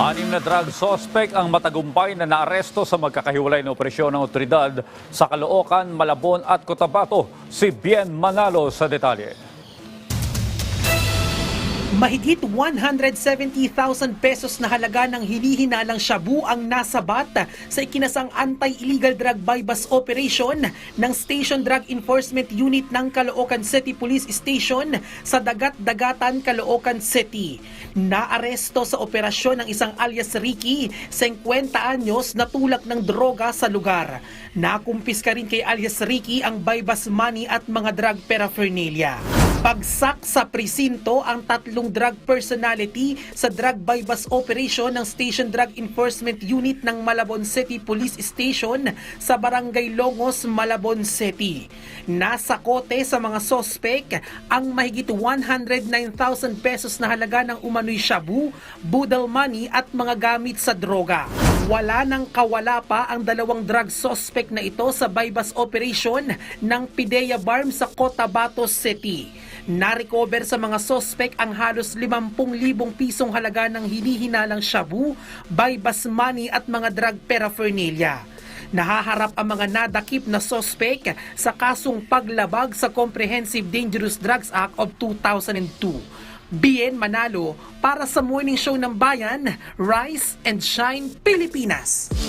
Anim na drug suspect ang matagumpay na naaresto sa magkakahiwalay na operasyon ng otoridad sa Caloocan, Malabon at Cotabato. Si Bien Manalo sa detalye. Mahigit 170,000 pesos na halaga ng hinihinalang shabu ang nasabat sa ikinasang anti-illegal drug bypass operation ng Station Drug Enforcement Unit ng Caloocan City Police Station sa Dagat-Dagatan, Caloocan City. Naaresto sa operasyon ng isang alias Ricky, 50 anyos na tulak ng droga sa lugar. Nakumpiska rin kay alias Ricky ang bypass money at mga drug paraphernalia. Pagsak sa presinto ang tatlong drug personality sa drug bypass operation ng Station Drug Enforcement Unit ng Malabon City Police Station sa Barangay Longos, Malabon City. Nasa kote sa mga sospek ang mahigit 109,000 pesos na halaga ng umano'y shabu, budal money at mga gamit sa droga. Wala nang kawala pa ang dalawang drug suspect na ito sa bypass operation ng Pidea Barm sa Cotabato City. Na-recover sa mga sospek ang halos 50,000 pisong halaga ng hinihinalang shabu, bypass money at mga drug paraphernalia. Nahaharap ang mga nadakip na sospek sa kasong paglabag sa Comprehensive Dangerous Drugs Act of 2002. Bien Manalo para sa Morning Show ng Bayan, Rise and Shine Pilipinas.